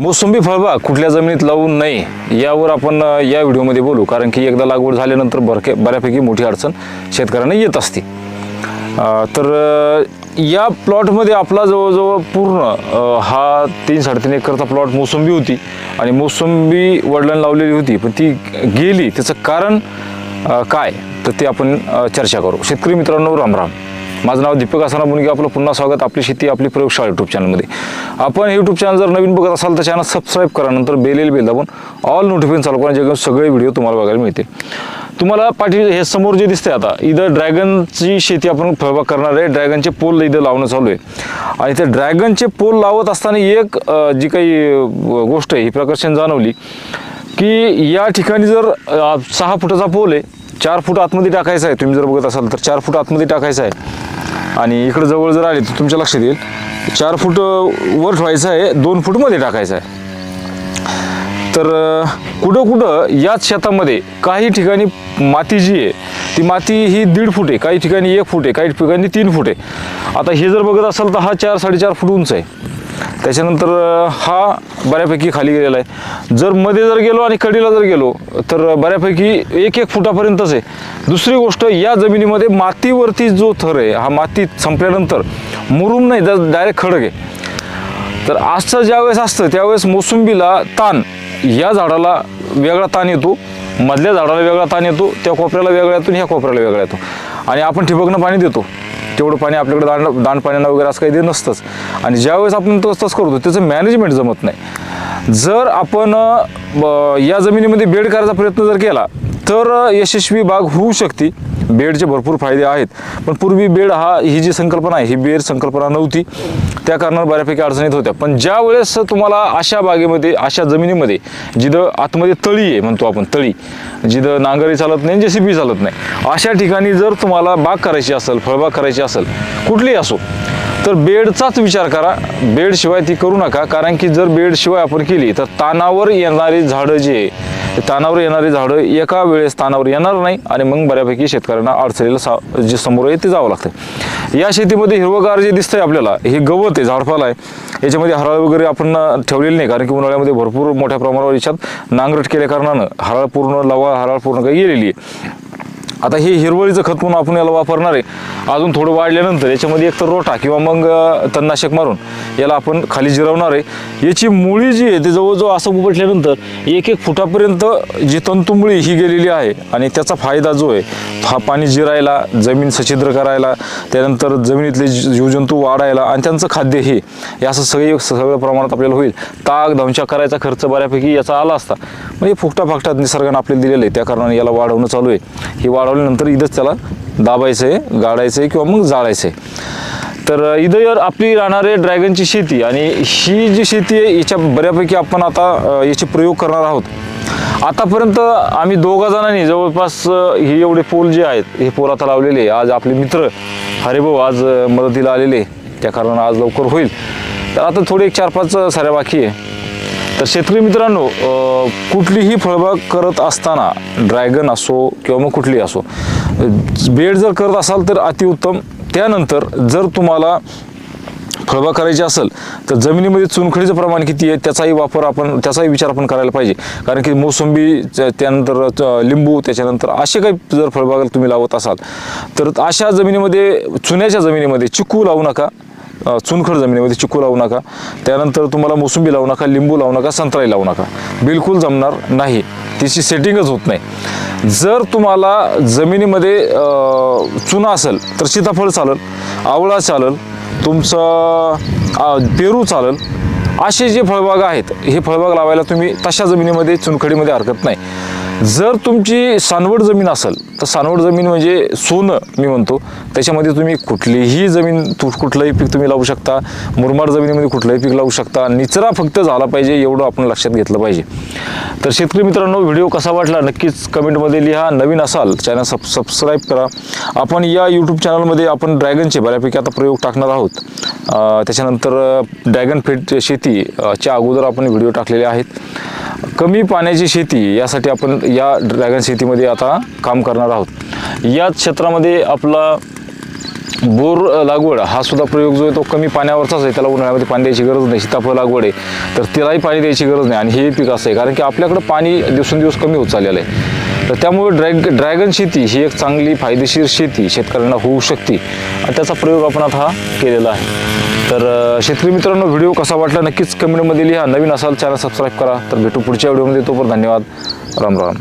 मोसंबी फळबाग कुठल्या जमिनीत लावू नये यावर आपण या व्हिडिओमध्ये बोलू. कारण की एकदा लागवड झाल्यानंतर बरके बऱ्यापैकी मोठी अडचण शेतकऱ्यांना येत असते. तर या प्लॉटमध्ये आपला जवळजवळ पूर्ण हा तीन साडेतीन एकरचा प्लॉट मोसंबी होती आणि मोसंबी वडिलांनी लावलेली होती. पण ती गेली. त्याचं कारण काय? तर ते आपण चर्चा करू. शेतकरी मित्रांनो राम राम. माझं नाव दीपक असाना बुनगे आपलं पुन्हा स्वागत. आपली शेती आपली प्रयोगशाळा यूट्यूब चॅनलमध्ये आपण यूट्यूब चॅनल जर नवीन बघत असाल तर चॅनल सबस्क्राईब करा. नंतर बेलेल बेल दाबून. ऑल नोटिफिकेशन चालू करा. जेव्हा सगळे व्हिडिओ तुम्हाला बघायला मिळतील. तुम्हाला पाठी हे समोर जे दिसते आता इथं ड्रॅगनची शेती आपण फळबाग करणार आहे. ड्रॅगनचे पोल इथं लावणं चालू आहे. आणि ते ड्रॅगनचे पोल लावत असताना एक जी काही गोष्ट आहे ही प्रकर्षण जाणवली की या ठिकाणी जर सहा फुटाचा पोल आहे चार फूट आतमध्ये टाकायचं आहे. तुम्ही जर बघत असाल तर चार फूट आतमध्ये टाकायचं आहे. आणि इकडं जवळ जर आले तर तुमच्या लक्षात येईल. चार फूट वर ठेवायचं आहे. दोन फूटमध्ये टाकायचं आहे. तर कुठं कुठं याच शेतामध्ये काही ठिकाणी माती जी आहे ती माती ही दीड फूट आहे. काही ठिकाणी एक फूट आहे काही ठिकाणी तीन फूट आहे. आता हे जर बघत असाल तर हा चार साडेचार फूट उंच आहे. त्याच्यानंतर हा बऱ्यापैकी खाली गेलेला आहे. जर मध्ये जर गेलो आणि कडीला जर गेलो तर बऱ्यापैकी एक एक फुटापर्यंतच आहे. दुसरी गोष्ट या जमिनीमध्ये मातीवरती जो थर आहे हा माती संपल्यानंतर मुरुम नाही जर डायरेक्ट खडक आहे. तर आजचं ज्यावेळेस असतं त्यावेळेस मोसंबीला ताण या झाडाला वेगळा ताण येतो मधल्या झाडाला वेगळा ताण येतो त्या कोपऱ्याला वेगळा येतो ह्या कोपऱ्याला वेगळा येतो. आणि आपण ठिबकनं पाणी देतो. तेवढं पाणी आपल्याकडे दांड दांडपाण्याला वगैरे असं काही ते नसतंच. आणि ज्यावेळेस आपण तसं करतो त्याचं मॅनेजमेंट जमत नाही. जर आपण या जमिनीमध्ये बेड करायचा प्रयत्न जर केला तर यशस्वी बाग होऊ शकते. बेडचे भरपूर फायदे आहेत. पण पूर्वी बेड हा ही जी संकल्पना आहे ही बेड संकल्पना नव्हती. त्या कारणानं बऱ्यापैकी अडचणीत होत्या. पण ज्या वेळेस तुम्हाला अशा बागेमध्ये अशा जमिनीमध्ये जिथं आतमध्ये तळी आहे म्हणतो आपण तळी जिथं नांगरी चालत नाही जेसीबी चालत नाही अशा ठिकाणी जर तुम्हाला बाग करायची असेल फळबाग करायची असेल कुठलीही असो तर बेडचाच विचार करा. बेडशिवाय ती करू नका. कारण की जर बेडशिवाय आपण केली तर तानावर येणारी झाडं जी आहे तानावर येणारी झाडं एका वेळेस तानावर येणार नाही आणि मग बऱ्यापैकी शेतकऱ्यांना अडचणीला सा जे समोर आहे ते जावं लागतं या शेतीमध्ये हिरवगार जे दिसतंय आपल्याला हे गवत आहे झाडपाला आहे. याच्यामध्ये हराळ वगैरे आपण ठेवलेली नाही. कारण की उन्हाळ्यामध्ये भरपूर मोठ्या प्रमाणावर याच्यात नांगरट केल्या कारणानं हराळ पूर्ण लवा हराळ पूर्ण काही गेलेली आहे. आता हे हिरवळीचं खत म्हणून आपण याला वापरणार आहे. अजून थोडं वाढल्यानंतर याच्यामध्ये एक तर रोटा किंवा मग तणनाशक मारून याला आपण खाली जिरवणार आहे. याची मुळी जी आहे ते जवळजवळ असं उपटल्यानंतर एक एक फुटापर्यंत जी तंतुमुळी ही गेलेली आहे आणि त्याचा फायदा जो आहे हा पाणी जिरायला जमीन सछिद्र करायला त्यानंतर जमिनीतले जी- जीवजंतू वाढायला आणि त्यांचं खाद्य हे असं सगळे सगळ्या प्रमाणात आपल्याला होईल. ताग धमशा करायचा खर्च बऱ्यापैकी याचा आला असता. म्हणजे फुकटा फाकटात निसर्गानं आपल्याला दिलेलं आहे. त्या कारणाने याला वाढवणं चालू आहे. हे वाढवल्यानंतर इथंच त्याला दाबायचं आहे गाडायचं आहे किंवा मग जाळायचं आहे. तर इथं आपली राहणार आहे ड्रॅगनची शेती आणि ही जी शेती आहे याच्या बऱ्यापैकी आपण आता याचे प्रयोग करणार आहोत. आतापर्यंत आम्ही दोघा जणांनी जवळपास हे एवढे पोल जे आहेत हे पोल आता लावलेले आहे. आज आपले मित्र हरिभाऊ आज मदतीला आलेले त्या कारणानं आज लवकर होईल. तर आता थोडे एक चार पाच साऱ्या बाकी आहे. तर शेतकरी मित्रांनो कुठलीही फळबाग करत असताना ड्रॅगन असो किंवा मग कुठली असो बेड जर करत असाल तर अतिउत्तम. त्यानंतर जर तुम्हाला फळबाग करायची असेल तर जमिनीमध्ये चुनखडीचं प्रमाण किती आहे त्याचाही वापर आपण त्याचाही विचार आपण करायला पाहिजे. कारण की मोसंबी त्यानंतर च- लिंबू त्याच्यानंतर असे काही जर फळबाग तुम्ही लावत असाल तर अशा जमिनीमध्ये चुन्याच्या जमिनीमध्ये चिकू लावू नका. चुनखड जमिनीमध्ये चिकू लावू नका. त्यानंतर तुम्हाला मोसंबी लावू नका लिंबू लावू नका संत्राही लावू नका. बिलकुल जमणार नाही. तिची सेटिंगच होत नाही. जर तुम्हाला जमिनीमध्ये चुना असेल तर सीताफळ चालेल आवळा चालेल तुमचं पेरू चालेल असे जे फळबाग आहेत हे फळबाग लावायला तुम्ही तशा जमिनीमध्ये चुनखडीमध्ये हरकत नाही. जर तुमची सानवड जमीन असेल तर सानवड जमीन म्हणजे सोनं मी म्हणतो. त्याच्यामध्ये तुम्ही कुठलीही जमीन तु- कुठलंही पीक तुम्ही लावू शकता. मुरमाड जमिनीमध्ये कुठलंही पीक लावू शकता. निचरा फक्त झाला पाहिजे एवढं आपण लक्षात घेतलं पाहिजे. तर शेतकरी मित्रांनो व्हिडिओ कसा वाटला नक्कीच कमेंटमध्ये लिहा. नवीन असाल चॅनल सब सबस्क्राईब करा. आपण या यूट्यूब चॅनलमध्ये आपण ड्रॅगनचे बऱ्यापैकी आता प्रयोग टाकणार आहोत. त्याच्यानंतर ड्रॅगन फ्रूट शेतीच्या अगोदर आपण व्हिडिओ टाकलेले आहेत. कमी पाण्याची शेती यासाठी आपण या ड्रॅगन शेतीमध्ये आता काम करणार आहोत. याच क्षेत्रामध्ये आपला बोर लागवड हा सुद्धा प्रयोग जो आहे तो कमी पाण्यावरचाच आहे. त्याला उन्हाळ्यामध्ये पाणी द्यायची गरज नाही. सीताफळ लागवड आहे. तर तिलाही पाणी द्यायची गरज नाही. आणि हे पीक असं आहे. कारण की आपल्याकडं पाणी दिवसेंदिवस कमी होत चाललेलं आहे. तर त्यामुळे ड्रॅग ड्रॅगन शेती ही एक चांगली फायदेशीर शेती शेतकऱ्यांना होऊ शकते. आणि त्याचा प्रयोग आपण आता हा केलेला आहे. तर शेतकरी मित्रांनो व्हिडिओ कसा वाटला नक्कीच कमेंटमध्ये लिहा. नवीन असाल चॅनल सबस्क्राईब करा. तर भेटू पुढच्या व्हिडिओमध्ये. तोपर्यंत धन्यवाद. राम राम.